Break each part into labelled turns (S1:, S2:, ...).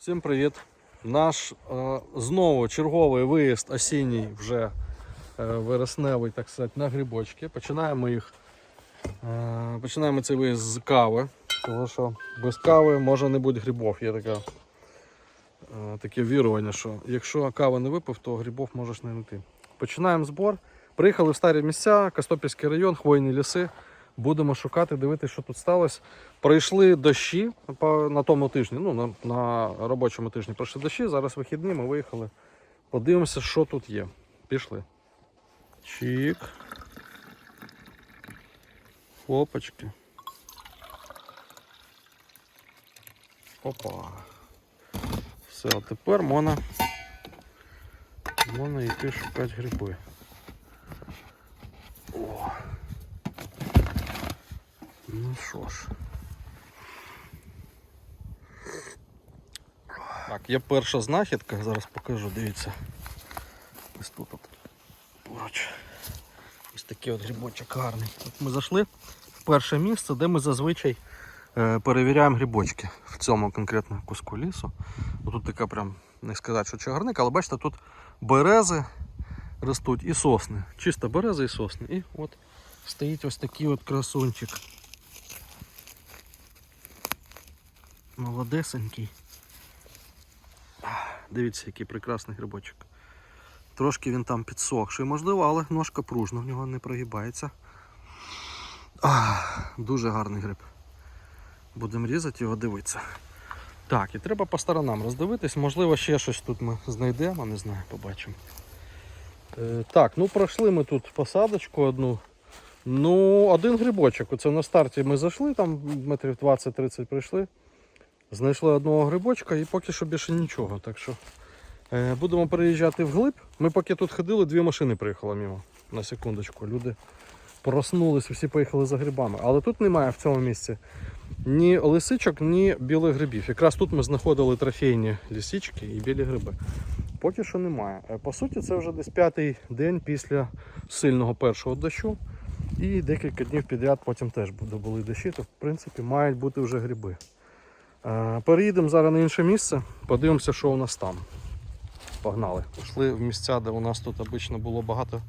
S1: Всім привіт! Наш е, знову черговий виїзд осінній, вже е, вересневий, так сказати, на грибочки. Починаємо їх. Е, починаємо цей виїзд з кави, тому що без кави може не бути грибів. Є така, е, таке вірування, що якщо кави не випив, то грибів можеш не знайти. Починаємо збор. Приїхали в старі місця, Костопільський район, хвойні ліси. Будемо шукати, дивитися, що тут сталося. Пройшли дощі на тому тижні, ну на, на робочому тижні пройшли дощі. Зараз вихідні, ми виїхали. Подивимося, що тут є. Пішли. Чік. Хлопочки. Опа. Все, тепер можна, можна йти шукати гриби. Ну що ж. Так, є перша знахідка, зараз покажу, дивіться. Ось тут от поруч. Ось такий от грибочок гарний. От ми зайшли в перше місце, де ми зазвичай е, перевіряємо грибочки в цьому конкретно куску лісу. Ну, Тут така прям, не сказати, що чагарник, але бачите, тут берези ростуть і сосни. Чисто берези і сосни. І от стоїть ось такий от красунчик. Молодесенький. Дивіться, який прекрасний грибочок. Трошки він там підсохший, можливо, але ножка пружна, в нього не прогибається. Дуже гарний гриб. Будемо різати його дивитися. Так, і треба по сторонам роздивитись, можливо, ще щось тут ми знайдемо, не знаю, побачимо. Е, так, ну пройшли ми тут посадочку одну. Ну, один грибочок. Оце на старті ми зайшли, там метрів 20-30 прийшли. Знайшли одного грибочка і поки що більше нічого. Так що е, будемо переїжджати вглиб. Ми поки тут ходили, дві машини приїхало мимо. На секундочку. Люди проснулись, всі поїхали за грибами. Але тут немає в цьому місці ні лисичок, ні білих грибів. Якраз тут ми знаходили трофейні лісички і білі гриби. Поки що немає. Е, По суті, це вже десь п'ятий день після сильного першого дощу. І декілька днів підряд потім теж були дощі, то в принципі мають бути вже гриби. Е, Переїдемо зараз на інше місце, подивимося, що у нас там. Погнали. Пішли в місця, де у нас тут обично було багато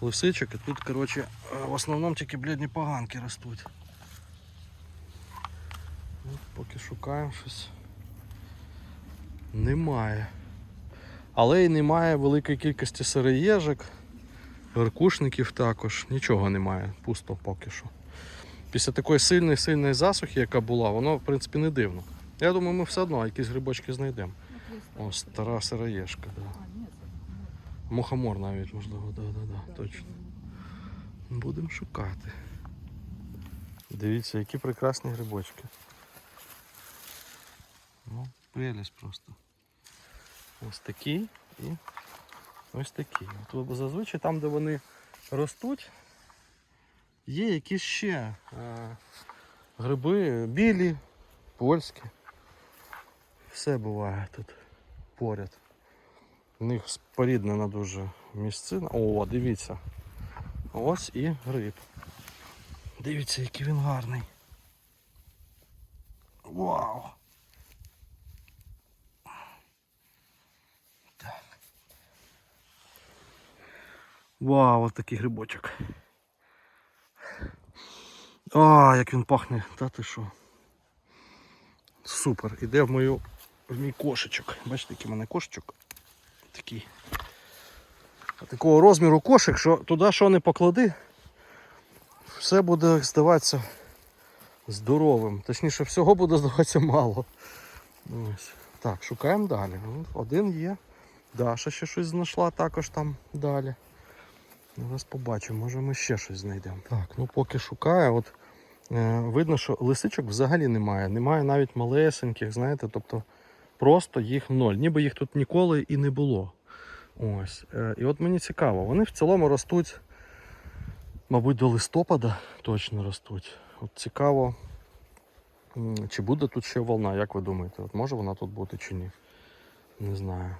S1: лисичок, і тут, коротше, е, в основному тільки блідні поганки ростуть. Ну, Поки шукаємо щось. Немає. Але й немає великої кількості сироєжик, веркушників також. Нічого немає, пусто поки що. Після такої сильної сильної засухи, яка була, воно в принципі не дивно. Я думаю, ми все одно якісь грибочки знайдемо. О, стара сироєшка, да. Мухомор навіть можливо, да, да, да, точно. Будемо шукати. Дивіться, які прекрасні грибочки. Ну, прелість просто. Ось такі і ось такі. От зазвичай там, де вони ростуть, є якісь ще е, гриби білі, польські. Все буває тут поряд. У них споріднена дуже місцина. О, дивіться. Ось і гриб. Дивіться, який він гарний. Вау! Так. Вау, от грибочок. А, як він пахне, та ти що? Супер. Іде в мою в мій кошечок. Бачите, який в мене кошечок. Такий. Такого розміру кошик, що туди що не поклади, все буде здаватися здоровим. Точніше, всього буде здаватися мало. Ось. Так, шукаємо далі. Ну, Один є. Даша ще щось знайшла також там далі. Зараз побачимо, може ми ще щось знайдемо. Так, ну поки шукаю, от видно, що лисичок взагалі немає. Немає навіть малесеньких, знаєте, тобто просто їх ноль. Ніби їх тут ніколи і не було. Ось. Е, і от мені цікаво, вони в цілому ростуть, мабуть, до листопада точно ростуть. От цікаво, чи буде тут ще волна, як ви думаєте? От може вона тут бути чи ні? Не знаю.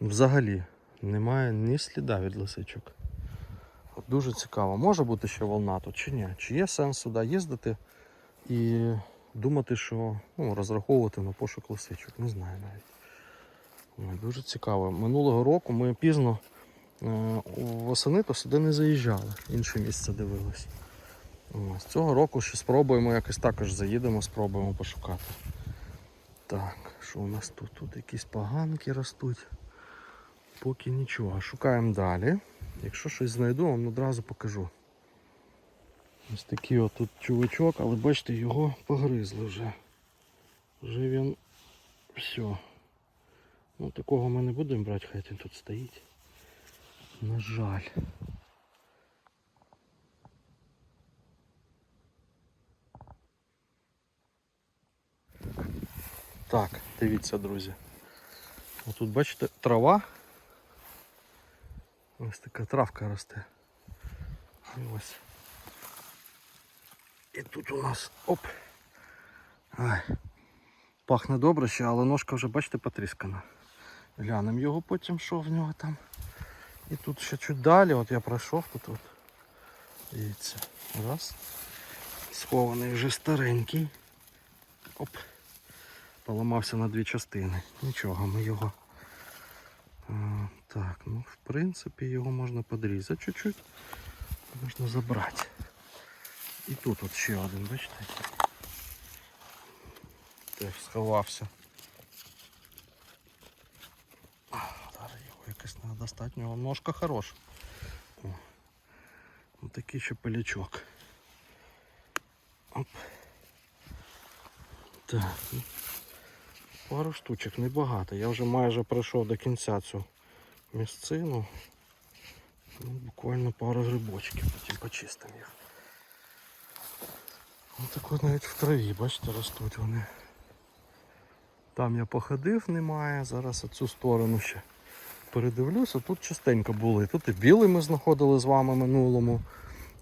S1: Взагалі немає ні сліда від лисичок. От дуже цікаво, може бути ще волна тут чи ні? Чи є сенс сюди їздити і думати, що ну, розраховувати на пошук лисичок. Не знаю навіть. Дуже цікаво. Минулого року ми пізно е, восени то сюди не заїжджали, інше місце дивились. Ось, цього року ще спробуємо якось також заїдемо, спробуємо пошукати. Так, що у нас тут? Тут якісь поганки ростуть. Поки нічого. Шукаємо далі. Якщо щось знайду, вам одразу покажу. Ось такий от тут чувачок, але бачите, його погризли вже. Вже він все. Ну такого ми не будемо брати, хай він тут стоїть. На жаль. Так, дивіться, друзі. Отут бачите трава. Ось така травка росте. Ось. І тут у нас оп. Ай. Пахне добре ще, але ножка вже, бачите, потріскана. Глянемо його потім, що в нього там. І тут ще чуть далі, от я пройшов тут. от. Дивіться. Раз. Схований вже старенький. Оп. Поламався на дві частини. Нічого, ми його. Так, ну в принципі його можна подрізати чуть-чуть. Можна забрати. І тут от ще один, бачите? Теж сховався. Зараз його якось треба достати, нього ножка хороша. О, ось такий ще полячок. Оп. Так. ну, Пару штучок, небагато. Я вже майже пройшов до кінця цю місцину. Ну, буквально пару грибочків, потім почистимо їх. Ось так от навіть в траві, бачите, ростуть вони. Там я походив, немає. Зараз цю сторону ще передивлюся. Тут частенько були. Тут і білий ми знаходили з вами минулому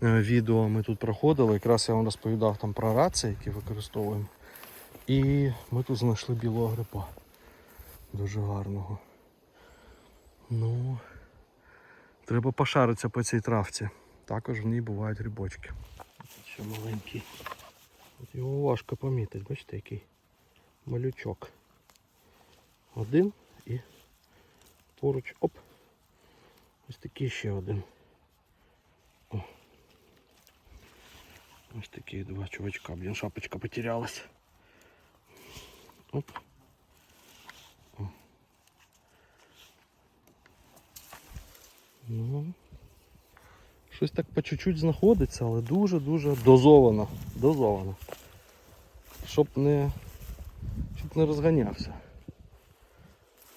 S1: е, відео. Ми тут проходили. Якраз я вам розповідав там про рації, які використовуємо. І ми тут знайшли білого гриба. Дуже гарного. Ну, треба пошаритися по цій травці. Також в ній бувають грибочки. Тут ще маленький. От його важко помітити, бачите, який малючок. Один і поруч, оп. Ось такий ще один. О. Ось такі два чувачка, блін, шапочка потерялась. Оп. Ну, щось так по чуть-чуть знаходиться, але дуже-дуже дозовано. Дозовано. Щоб не, щоб не розганявся.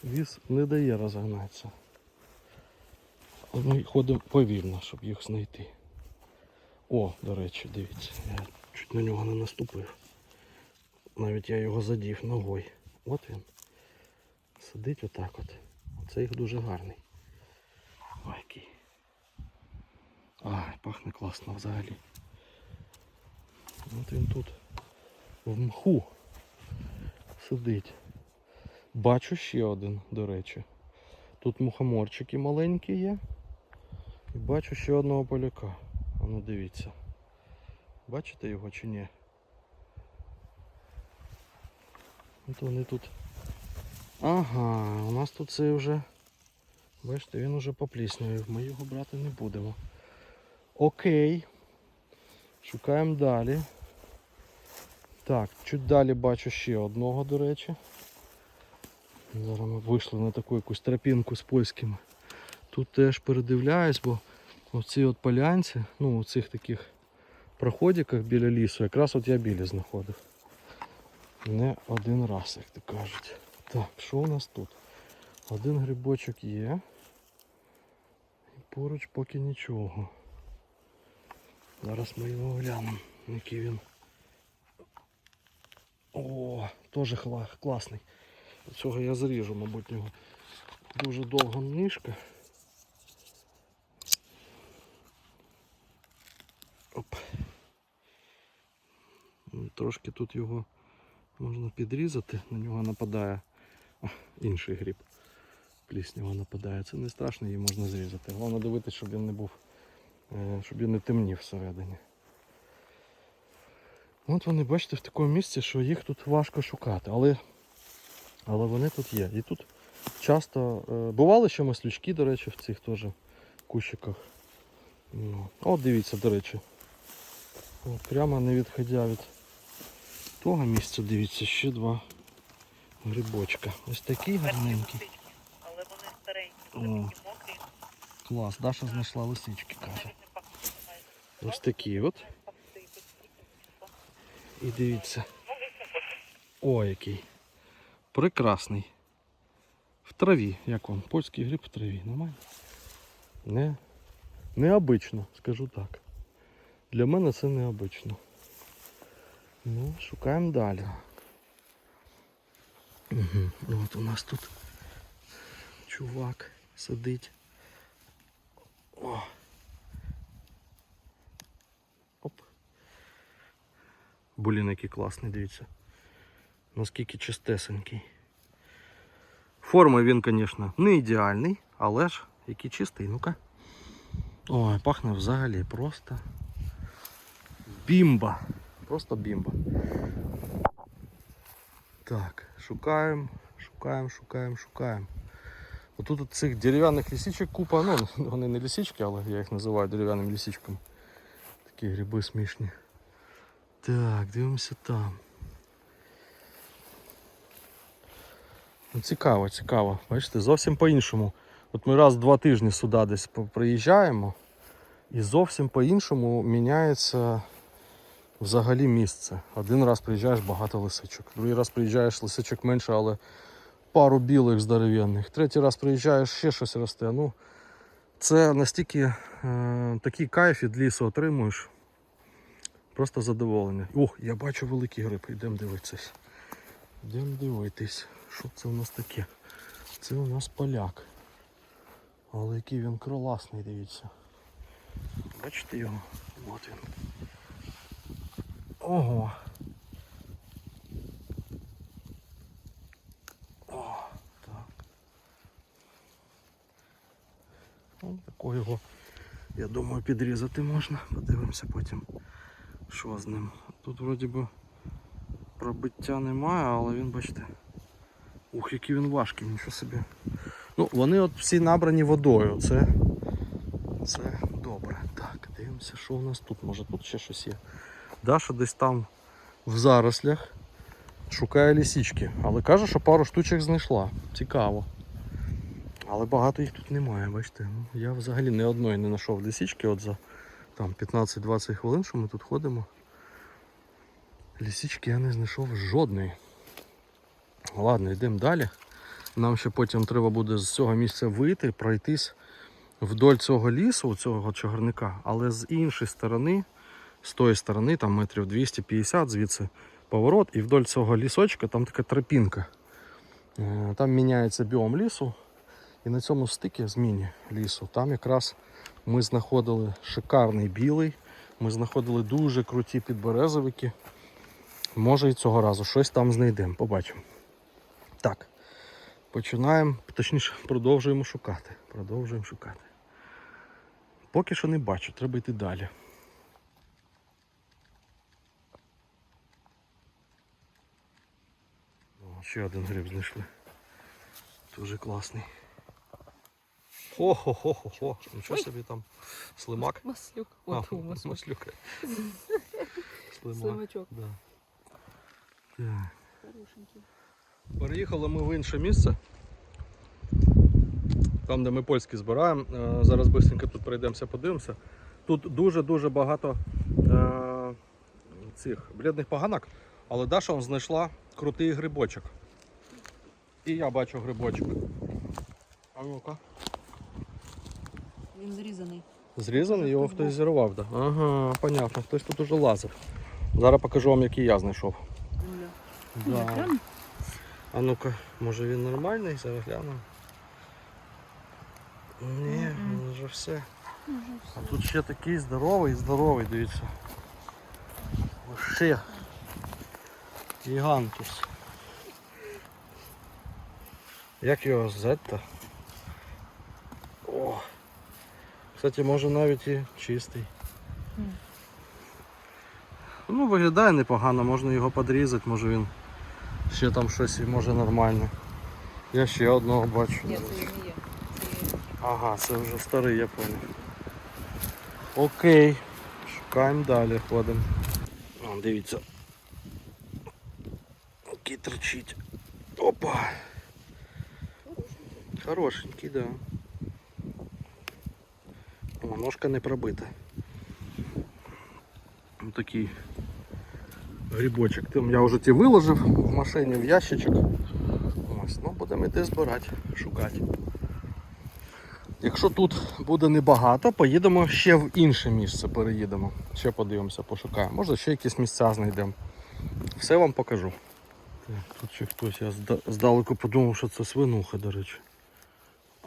S1: Віз не дає розганатися. А Ми ходимо повільно, щоб їх знайти. О, до речі, дивіться, я чуть на нього не наступив. Навіть я його задів ногою. От він. Сидить отак от. Оце їх дуже гарний. Ой, який. Ай, пахне класно взагалі. От він тут в мху сидить. Бачу ще один, до речі. Тут мухоморчики маленькі є. І бачу ще одного поляка. А ну дивіться. Бачите його чи ні? От вони тут. Ага, у нас тут це вже. Бачите, він уже попліснює. Ми його брати не будемо. Окей. Шукаємо далі. Так, чуть далі бачу ще одного, до речі. Зараз ми вийшли на таку якусь тропінку з польськими. Тут теж передивляюсь, бо в цій от полянці, ну у цих таких проходиках біля лісу, якраз от я білі знаходив. Не один раз, як то кажуть. Так, що у нас тут? Один грибочок є. І поруч поки нічого. Зараз ми його глянемо, який він. О, теж класний. Цього я заріжу, мабуть, нього. Дуже довга ніжка. Оп. Ну, Трошки тут його можна підрізати, на нього нападає а, інший гриб. Пліснява нападає. Це не страшно, її можна зрізати. Головне дивитися, щоб він не був, е, щоб він не темнів всередині. От вони, бачите, в такому місці, що їх тут важко шукати. Але, але вони тут є. І тут часто е, бували ще маслючки, до речі, в цих теж кущиках. Ну, От дивіться, до речі. От прямо не відходя від того місця, дивіться, ще два грибочка. Ось такі гарненькі. О. Клас, Даша знайшла лисички, каже. Ось такі от. І дивіться. О, який. Прекрасний. В траві. Як вам? Польський гриб в траві. Нормально? Не, необично, скажу так. Для мене це необично. Ну, шукаємо далі. Угу. От у нас тут чувак сидить. О. Оп. Блін, який класний, дивіться. Наскільки чистесенький. Форми він, звісно, не ідеальний, але ж який чистий, ну-ка. Ой, пахне взагалі просто бімба. Просто бімба. Так, шукаємо, шукаємо, шукаємо, шукаємо. Отут от цих дерев'яних лісічок купа, ну вони не лісічки, але я їх називаю дерев'яними лісічками. Такі гриби смішні. Так, дивимося там. Ну, цікаво, цікаво. Бачите, зовсім по-іншому. От ми раз в два тижні сюди десь приїжджаємо, і зовсім по-іншому міняється взагалі місце. Один раз приїжджаєш багато лисичок, другий раз приїжджаєш лисичок менше, але пару білих здоровенних. Третій раз приїжджаєш, ще щось росте. Ну, це настільки е, такий кайф від лісу отримуєш. Просто задоволення. Ох, я бачу великий гриб, йдемо дивитися. Йдемо дивитись, що це у нас таке. Це у нас поляк. Але який він криласний, дивіться. Бачите його? От він. Ого. О, такого його, я думаю, підрізати можна. Подивимося потім, що з ним. Тут вроді би пробиття немає, але він, бачите. Ух, який він важкий, нічого собі. Ну, вони от всі набрані водою. Це, це добре. Так, дивимося, що у нас тут. Може тут ще щось є. Даша десь там в зарослях шукає лісічки, але каже, що пару штучок знайшла. Цікаво. Але багато їх тут немає, бачите. Ну, я взагалі ні одної не знайшов лісічки от за там 15-20 хвилин, що ми тут ходимо. Лісічки я не знайшов жодної. Ладно, йдемо далі. Нам ще потім треба буде з цього місця вийти, пройтись вдоль цього лісу, цього чагарника, але з іншої сторони, з тої сторони, там метрів 250, звідси поворот, і вдоль цього лісочка там така тропінка. Е, Там міняється біом лісу. І на цьому стикі зміні лісу, там якраз ми знаходили шикарний білий, ми знаходили дуже круті підберезовики. Може і цього разу щось там знайдемо, побачимо. Так, починаємо, точніше, продовжуємо шукати. Продовжуємо шукати. Поки що не бачу, треба йти далі. О, ще один гриб знайшли. Дуже класний. Хо-хо-хо-хо-хо. Нічого собі там слимак.
S2: Маслюк. От у маслюк.
S1: маслюка. Слимак.
S2: Слимачок.
S1: Да. Так.
S2: Хорошенький.
S1: Переїхали ми в інше місце. Там, де ми польські збираємо. Е, Зараз швидко тут пройдемося, подивимося. Тут дуже-дуже багато е, цих блідних поганок, але Даша он знайшла крутий грибочок. І я бачу грибочок. А ну-ка.
S2: Він зрізаний.
S1: Зрізаний, його
S2: Хтось
S1: зірвав. Да? Ага, понятно, хтось тут уже лазив. Зараз покажу вам, який я знайшов. Да. А ну-ка, може він нормальний? Зараз гляну. Ні, він вже все. А тут ще такий здоровий, здоровий, дивіться. Ще. Гігантус. Як його звати? О! Кстати, може навіть і чистий.
S2: Мгм.
S1: Ну, виглядає непогано, можна його підрізати, може він ще там щось і може нормально. Я ще одного бачу.
S2: Ні, це не є.
S1: Ага, це вже старий, я понял. Окей. Шукаємо далі, ходимо. О, дивіться. Який тричить. Опа. Хорошенький, да. О, ножка не пробита. Ось такий грибочок. Я вже ті виложив в машині в ящичок. Ось, ну будемо йти збирати, шукати. Якщо тут буде небагато, поїдемо ще в інше місце, переїдемо. Ще подивимося, пошукаємо. Може ще якісь місця знайдемо. Все вам покажу. Так, тут ще хтось, я здалеку подумав, що це свинуха, до речі.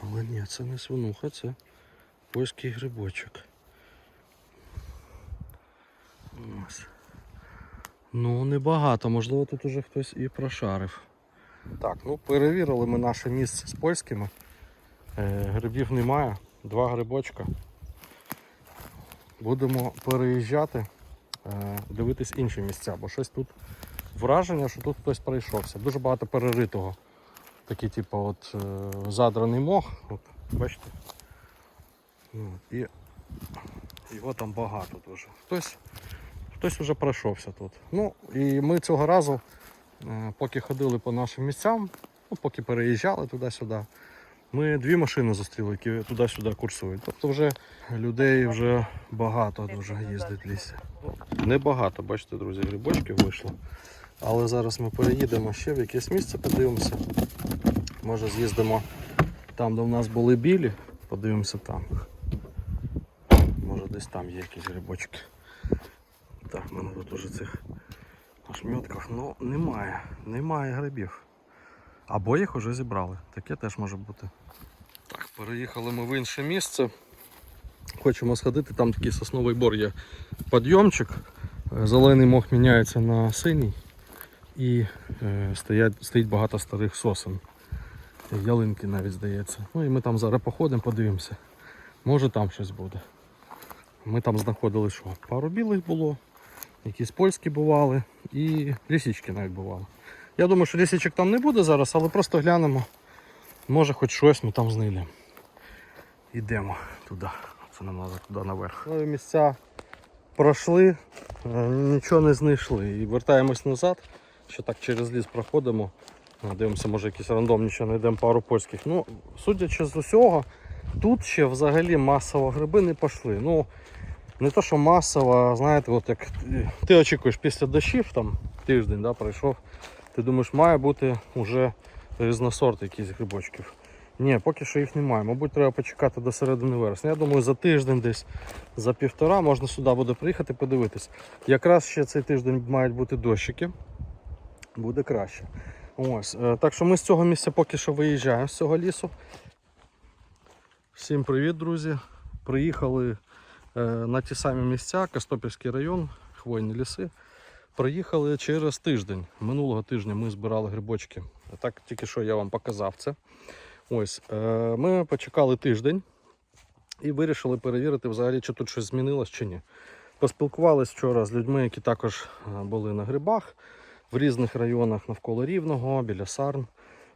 S1: Але ні, це не свинуха, це польський грибочок. Ось. Ну, небагато, можливо, тут уже хтось і прошарив. Так, ну перевірили ми наше місце з польськими. Е, Грибів немає, два грибочка. Будемо переїжджати, е, дивитись інші місця, бо щось тут враження, що тут хтось пройшовся. Дуже багато переритого. Такий, типу, от, е, задраний мох. От, бачите? І його там багато дуже. Хтось, хтось вже пройшовся тут. Ну, і ми цього разу, е, поки ходили по нашим місцям, ну, поки переїжджали туди-сюди, ми дві машини зустріли, які туди-сюди курсують. Тобто вже людей вже багато дуже їздить в лісі. Небагато, бачите, друзі, грибочків вийшло. Але зараз ми переїдемо ще в якесь місце, подивимося. Може з'їздимо там, де в нас були білі, подивимося там. Десь там є якісь грибочки. Так, мене тут уже цих ошметків, ну немає, немає грибів. Або їх вже зібрали. Таке теж може бути. Так, переїхали ми в інше місце. Хочемо сходити, там такий сосновий бор є підйомчик. Е, Зелений мох міняється на синій і е, стоять, стоїть багато старих сосен. Ялинки навіть здається. Ну і ми там зараз походимо, подивимося. Може там щось буде. Ми там знаходили що? Пару білих було, якісь польські бували і лісічки навіть бували. Я думаю, що лісічок там не буде зараз, але просто глянемо. Може хоч щось ми там знайдемо. Йдемо туди. Це нам треба туди наверх. Нові місця пройшли, е, нічого не знайшли. І вертаємось назад, що так через ліс проходимо. Е, Дивимося, може якісь рандомні ще знайдемо пару польських. Ну, судячи з усього, тут ще взагалі масово гриби не пішли. Ну, не то, що масово, а знаєте, от як ти- очікуєш після дощів, там тиждень да, пройшов, ти думаєш, має бути вже різносорт якісь грибочків. Ні, поки що їх немає. Мабуть, треба почекати до середини вересня. Я думаю, за тиждень десь, за півтора можна сюди буде приїхати подивитись. Якраз ще цей тиждень мають бути дощики. Буде краще. Ось. е, Так що ми з цього місця поки що виїжджаємо з цього лісу. Всім привіт, друзі. Приїхали на ті самі місця, Костопільський район, хвойні ліси. Приїхали через тиждень. Минулого тижня ми збирали грибочки. Так тільки що я вам показав це. Ось, е, ми почекали тиждень і вирішили перевірити взагалі, чи тут щось змінилось чи ні. Поспілкувались вчора з людьми, які також е, були на грибах в різних районах навколо Рівного, біля Сарн.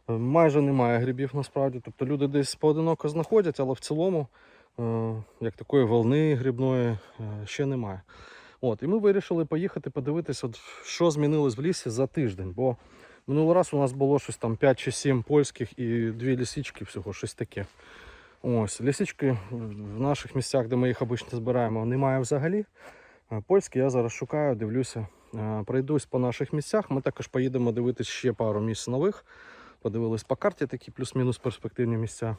S1: Е, Майже немає грибів насправді. Тобто люди десь поодиноко знаходять, але в цілому, е, як такої волни грибної, е, ще немає. От, і ми вирішили поїхати подивитися, от, що змінилось в лісі за тиждень. Бо минулий раз у нас було щось там 5 чи 7 польських і дві лісічки всього, щось таке. Ось, лісічки в наших місцях, де ми їх обично збираємо, немає взагалі. Польські я зараз шукаю, дивлюся, Е, пройдусь по наших місцях. Ми також поїдемо дивитися ще пару місць нових. Подивились по карті такі плюс-мінус перспективні місця.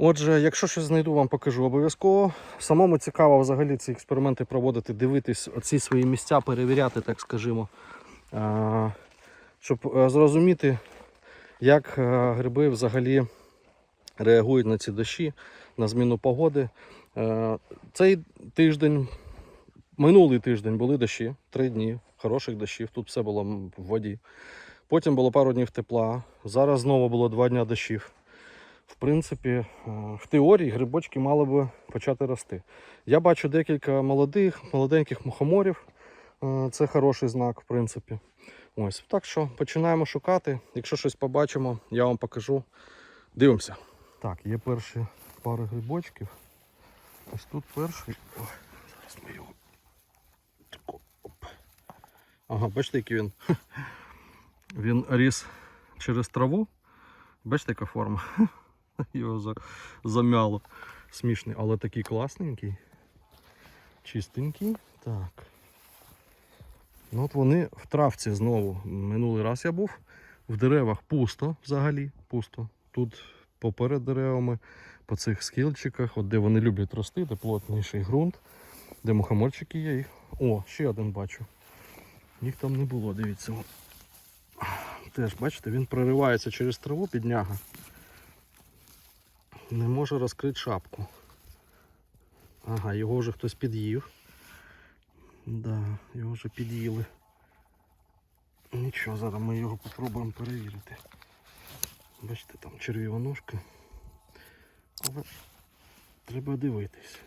S1: Отже, якщо щось знайду, вам покажу обов'язково. Самому цікаво взагалі ці експерименти проводити, дивитись оці свої місця, перевіряти, так скажімо, щоб е, зрозуміти, як е, гриби взагалі реагують на ці дощі, на зміну погоди. Е, Цей тиждень, минулий тиждень були дощі, три дні хороших дощів, тут все було в воді. Потім було пару днів тепла. Зараз знову було два дні дощів. В принципі, е, в теорії грибочки мали би почати рости. Я бачу декілька молодих, молоденьких мухоморів. Е, Це хороший знак, в принципі. Ось. Так що починаємо шукати. Якщо щось побачимо, я вам покажу. Дивимося. Так, є перші пари грибочків. Ось тут перший. Ой, зараз ми його. Ага, бачите, який він. Він ріс через траву. Бачите, яка форма? Його замяло. Смішний, але такий класненький. Чистенький. Так. Ну от вони в травці знову. Минулий раз я був. В деревах пусто взагалі. Пусто. Тут поперед деревами, по цих схилчиках, от де вони люблять рости, де плотніший ґрунт, де мухоморчики є. Їх. О, ще один бачу. Їх там не було, дивіться. Теж, бачите, він проривається через траву підняга. Не може розкрити шапку. Ага, його вже хтось під'їв. Да, його вже під'їли. Нічого, зараз ми його попробуємо перевірити. Бачите, там червіва ножка. Але треба дивитись.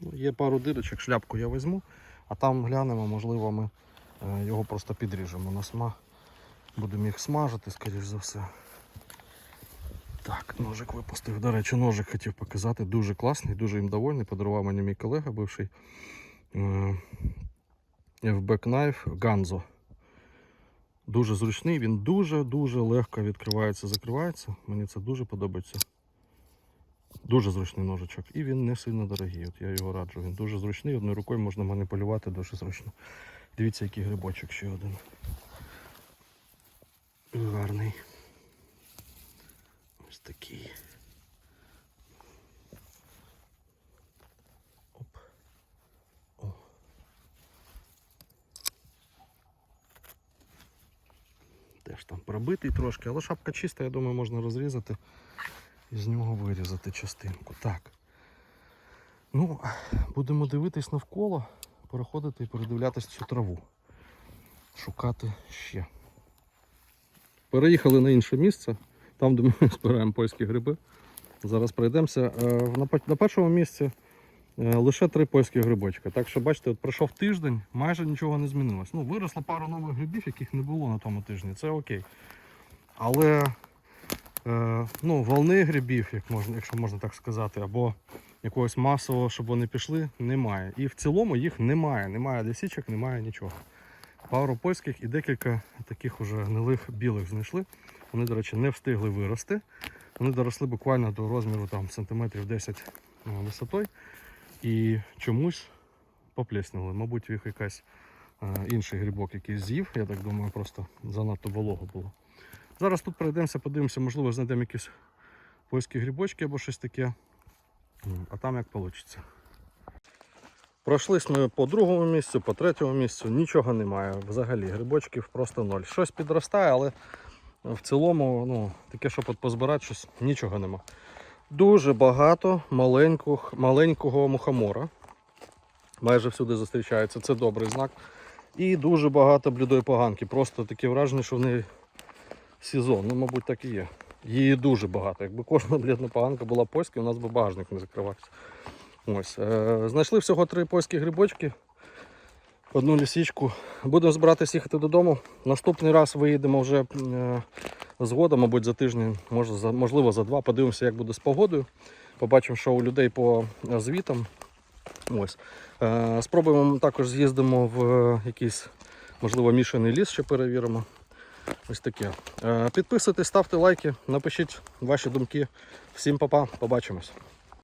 S1: Ну, є пару дирочок, шляпку я візьму, а там глянемо, можливо, ми е, його просто підріжемо на сма. Будемо їх смажити, скоріш за все. Так, ножик випустив. До речі, ножик хотів показати. Дуже класний, дуже їм довольний. Подарував мені мій колега бивший е, FB Knife Ganzo. Дуже зручний, він дуже-дуже легко відкривається, закривається. Мені це дуже подобається. Дуже зручний ножичок. І він не сильно дорогий. От я його раджу. Він дуже зручний, одною рукою можна маніпулювати дуже зручно. Дивіться, який грибочок ще один. Гарний. Такий. Оп. О. Теж там пробитий трошки, але шапка чиста, я думаю, можна розрізати і з нього вирізати частинку. Так. Ну, будемо дивитись навколо, переходити і передивлятись цю траву. Шукати ще. Переїхали на інше місце, там, де ми збираємо польські гриби. Зараз пройдемося. Е, На, першому місці е, лише три польські грибочка. Так що, бачите, от пройшов тиждень, майже нічого не змінилось. Ну, виросло пару нових грибів, яких не було на тому тижні. Це окей. Але е, ну, волни грибів, як можна, якщо можна так сказати, або якогось масового, щоб вони пішли, немає. І в цілому їх немає. Немає лісічок, немає нічого. Пару польських і декілька таких уже гнилих білих знайшли. Вони, до речі, не встигли вирости. Вони доросли буквально до розміру там, сантиметрів 10 е, висотою. І чомусь поплеснули. Мабуть, їх якась інший грибок якийсь з'їв. Я так думаю, просто занадто волого було. Зараз тут пройдемося, подивимося, можливо, знайдемо якісь польські грибочки або щось таке. А там як вийде. Пройшлись ми по другому місцю, по третьому місцю, нічого немає. Взагалі, грибочків просто ноль. Щось підростає, але в цілому, ну, таке, щоб от позбирати щось, нічого нема. Дуже багато маленького, маленького мухомора. Майже всюди зустрічається, це добрий знак. І дуже багато блідої поганки. Просто таке враження, що в неї сезон. Ну, мабуть, так і є. Її дуже багато. Якби кожна блідна поганка була польська, у нас би багажник не закривався. Ось. Е, знайшли всього три польські грибочки, одну лісічку. Будемо збиратися їхати додому. Наступний раз виїдемо вже е, згодом, мабуть, за тиждень, можливо, за два. Подивимося, як буде з погодою. Побачимо, що у людей по е, звітам. Ось. Е, спробуємо також з'їздимо в якийсь, можливо, мішаний ліс, ще перевіримо. Ось таке. Підписуйтесь, ставте лайки, напишіть ваші думки. Всім па-па, побачимось.